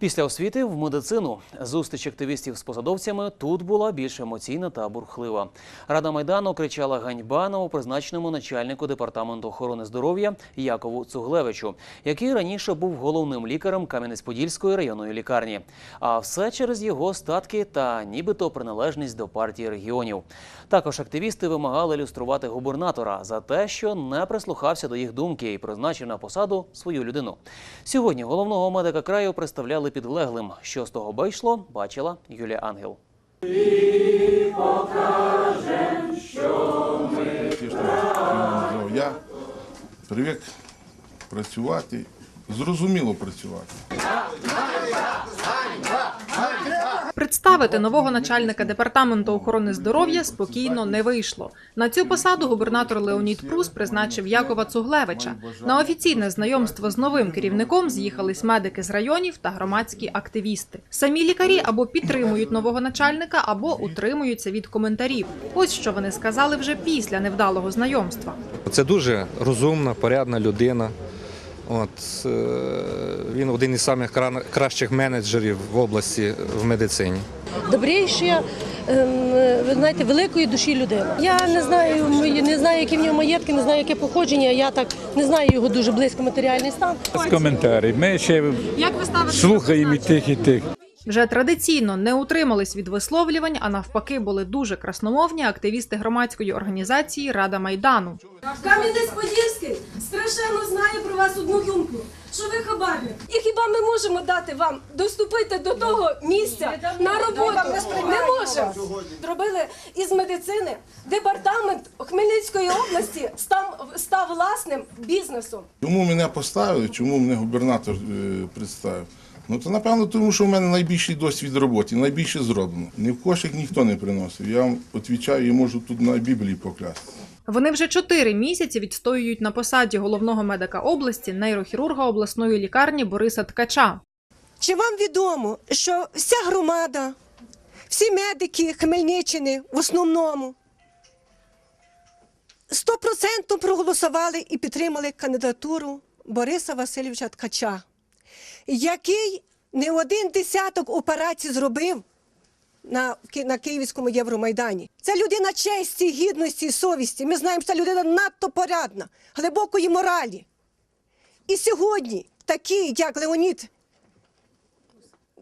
Після освіти в медицину зустріч активістів з посадовцями тут була більш емоційна та бурхлива. Рада майдану кричала ганьба новопризначеному начальнику департаменту охорони здоров'я Якову Цуглевичу, який раніше був головним лікарем Кам'янець-Подільської районної лікарні. А все через його статки та нібито приналежність до партії регіонів. Також активісти вимагали люструвати губернатора за те, що не прислухався до їх думки і призначив на посаду свою людину. Сьогодні головного медика краю представляли підлеглим. Що з того вийшло, бачила Юлія Ангел. І ж що ми я привик працювати, зрозуміло працювати. Представити нового начальника департаменту охорони здоров'я спокійно не вийшло. На цю посаду губернатор Леонід Прус призначив Якова Цуглевича. На офіційне знайомство з новим керівником з'їхались медики з районів та громадські активісти. Самі лікарі або підтримують нового начальника, або утримуються від коментарів. Ось що вони сказали вже після невдалого знайомства. Це дуже розумна, порядна людина. От, е, він один із самих кращих менеджерів в області в медицині. добрейшая, ем, ви знаєте, великої душі людина. Я не знаю, не знаю, які в нього маєтки, не знаю, яке походження. Я так не знаю його дуже близько матеріальний стан. З коментарів. Ми ще слухаємо і тих, і тих. Вже традиційно не утримались від висловлювань, а навпаки були дуже красномовні активісти громадської організації Рада Майдану. Кам'янець-Подільський страшенно думку, що ви хабарник. І хіба ми можемо дати вам доступити до того місця на роботу? Не можемо. Зробили із медицини департамент Хмельницької області став, став власним бізнесом. Чому мене поставили, чому мене губернатор е, представив? Ну то напевно, тому що в мене найбільший досвід роботи, найбільше зроблено. Ні в кошик ніхто не приносив. Я вам відповідаю, я можу тут на Біблії поклясти. Вони вже чотири місяці відстоюють на посаді головного медика області нейрохірурга обласної лікарні Бориса Ткача. Чи вам відомо, що вся громада, всі медики Хмельниччини в основному стопроцентно проголосували і підтримали кандидатуру Бориса Васильовича Ткача, який не один десяток операцій зробив на, на Київському Євромайдані. Це людина честі, гідності і совісті. Ми знаємо, що ця людина надто порядна, глибокої моралі. І сьогодні такі, як Леонід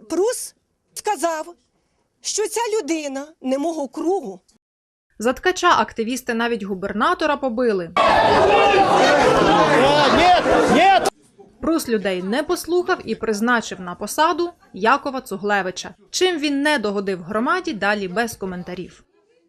Прус сказав, що ця людина не мого кругу. За ткача активісти навіть губернатора побили. Прус людей не послухав і призначив на посаду Якова Цуглевича. Чим він не догодив громаді, далі без коментарів.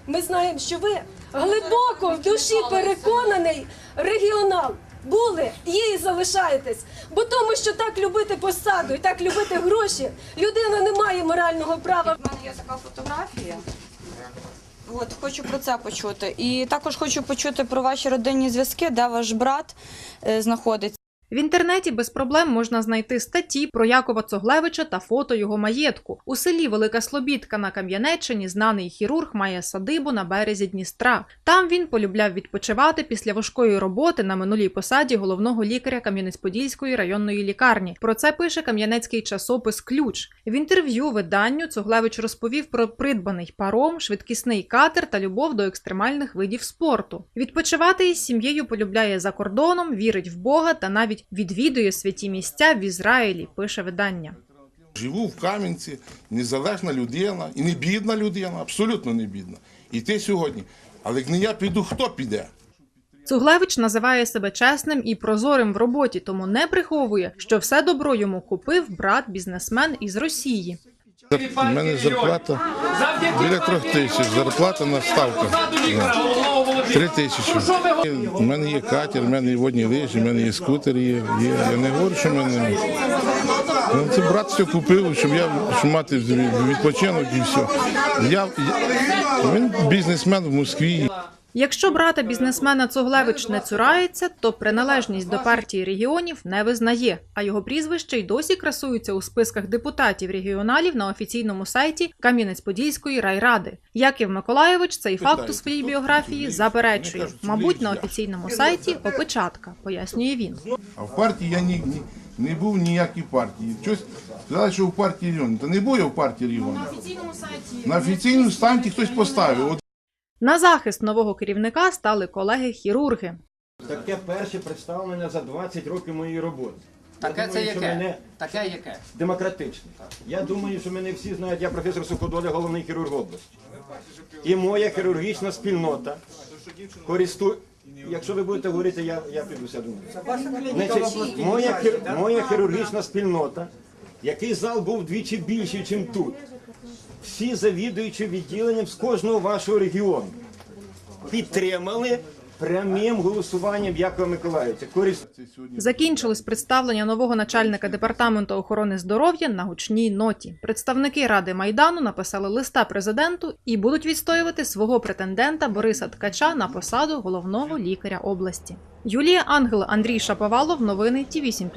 Ми знаємо, що ви глибоко в душі переконаний регіонал. Були, є і залишаєтесь. Бо тому, що так любити посаду і так любити гроші, людина не має морального права У мене є така фотографія. От хочу про це почути. І також хочу почути про ваші родинні зв'язки, де ваш брат е, знаходиться. В інтернеті без проблем можна знайти статті про Якова Цоглевича та фото його маєтку. У селі Велика Слобідка на Кам'янеччині знаний хірург має садибу на березі Дністра. Там він полюбляв відпочивати після важкої роботи на минулій посаді головного лікаря Кам'янець-Подільської районної лікарні. Про це пише кам'янецький часопис Ключ. В інтерв'ю виданню Цоглевич розповів про придбаний паром, швидкісний катер та любов до екстремальних видів спорту. Відпочивати із сім'єю полюбляє за кордоном, вірить в Бога та навіть відвідує святі місця в Ізраїлі. Пише видання. Живу в Кам'янці, незалежна людина і не бідна людина, абсолютно не бідна. І ти сьогодні. Але як не я піду, хто піде? Цуглевич називає себе чесним і прозорим в роботі, тому не приховує, що все добро йому купив брат-бізнесмен із Росії. У мене зарплата біля трьох тисяч, зарплата на ставка. Три тисячі. У мене є катер, у мене є водні лижі, у мене є скутер, є. є. Я не говорю, що в мене. Ну, це брат все купив, щоб я щоб мати відпочинок і все. Я, він бізнесмен в Москві. Якщо брата бізнесмена Цуглевич не цурається, то приналежність до партії регіонів не визнає, а його прізвище й досі красується у списках депутатів регіоналів на офіційному сайті Кам'янець-Подільської райради. Яків Миколаєвич цей факт у своїй біографії заперечує. Мабуть, на офіційному сайті опечатка, пояснює він. А в партії я ні, ні, Не був ніякій партії. Щось сказали, що в партії регіону. Та не був я в партії регіону. На офіційному сайті. На офіційному сайті хтось поставив. На захист нового керівника стали колеги-хірурги. Таке перше представлення за 20 років моєї роботи. Таке Я це думаю, яке? мене Таке яке? демократичне. Я думаю, що мене всі знають, я професор Суходоля, головний хірург області. І моя хірургічна спільнота користує. Якщо ви будете говорити, я, я піду сяду. Значить, моя, моя хірургічна спільнота, який зал був двічі більший, ніж тут. Всі завідуючі відділенням з кожного вашого регіону підтримали прямим голосуванням Якова Миколаївича. Корист... Закінчилось представлення нового начальника департаменту охорони здоров'я на гучній ноті. Представники ради майдану написали листа президенту і будуть відстоювати свого претендента Бориса Ткача на посаду головного лікаря області. Юлія Ангел, Андрій Шаповалов. Новини Ті 8